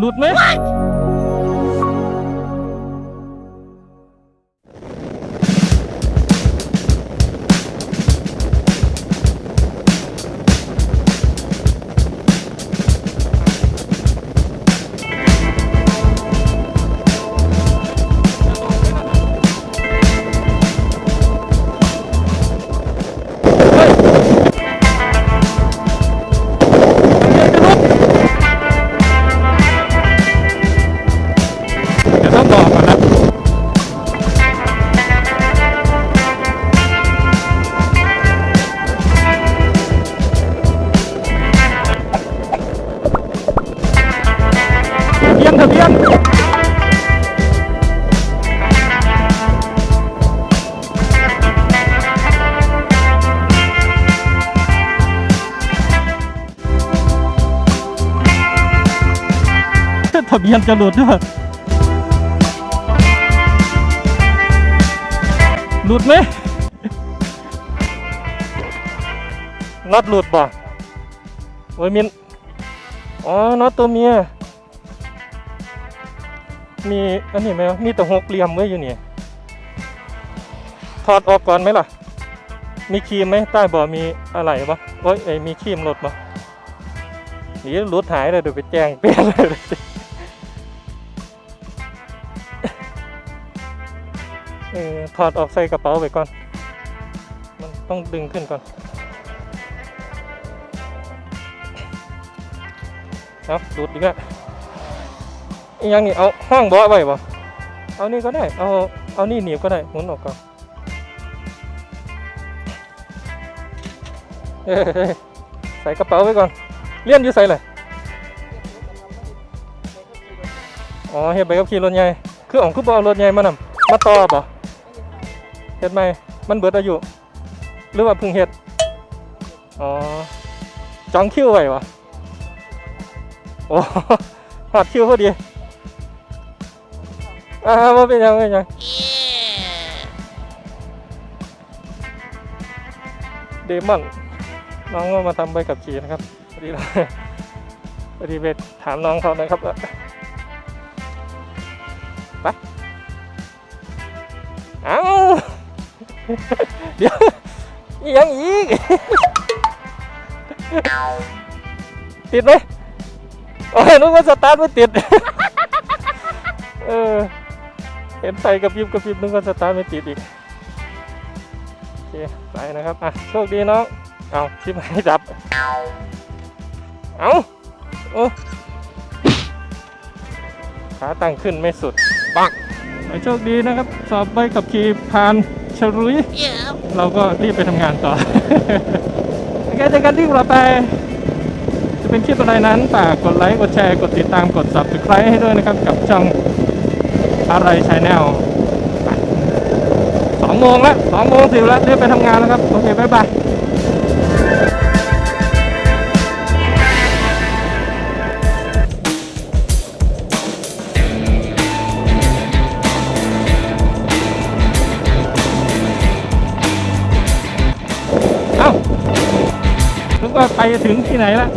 หลุดไหม ทะเบียนทะเบียนทะเบียนจะหลุดด้วยหลุดไหมน็อตหลุดบ่โอ้ยมินอ๋อน็อตตัวเมีย มีอันนี้ไหมมีแต่หกเหลี่ยมไว้อยู่นี่ถอดออกก่อนไหมล่ะ มีครีมไหมใต้บ่อมีอะไรปะโอ้ยเอ้มีครีมหลุดปะนี่หลุดหายเลยเดี๋ยวไปแจ้งเปลี่ยนเลยเออถอดออกใส่กระเป๋าไปก่อน มันต้องดึงขึ้นก่อนเอาดูดอีกแล้ว อีกอยังนี่เอาห้างบาะไว้บ่เอานี่ก็ได้ เอาเอานี่หนีบก็ได้หมุนออกก่อนเอ้ยเอ้ยใส่กระเป๋าไว้ก่อนเลี่ยนอยู่ใส่เลยอ๋อเฮ็ดไปกับขี่รถใหญ่คืออ๋องคือบ่เอารถใหญ่มานำมาต่อบ่เฮ็ดไหมมันเบิดอายุหรือว่าเพิ่งเฮ็ดอ๋อจองคิวไว้วะโอ้หอดคิวพอดี อ่าว่าเป็นหยังเป็นหยังเดมอนน้องก็มาทำใบขับขี่นะครับพอดีเราพอดีไปถามน้องเขานะครับว่าไปเอ้าเดี๋ยวอีกอยังอีกติดไหมโอ้ยนึกว่าสตาร์ทไม่ติดเออ เห็นไฟกระพริบกระพริบนึกว่าสตาร์ทไม่ติดอีกโอเคไปนะครับอะโชคดีน้องเอาชิปให้ดับ เอาโอ้ขาตั้งขึ้นไม่สุดปังขอให้โชคดีนะครับ สอบใบขับขี่ผ่านฉลุย เราก็รีบไปทำงานต่อโอเคเจอกันที่ต่อไป จะเป็นคลิปอะไรนั้นฝากกดไลค์ กดแชร์ กดติดตาม กด subscribe ให้ด้วยนะครับ กับช่อง อะไรชแนลสองโมงแล้วสองโมงสิบแล้วรีบไปทำงานแล้วครับ โอเคบ๊ายบายเอ้านึกว่าไปถึงที่ไหนละ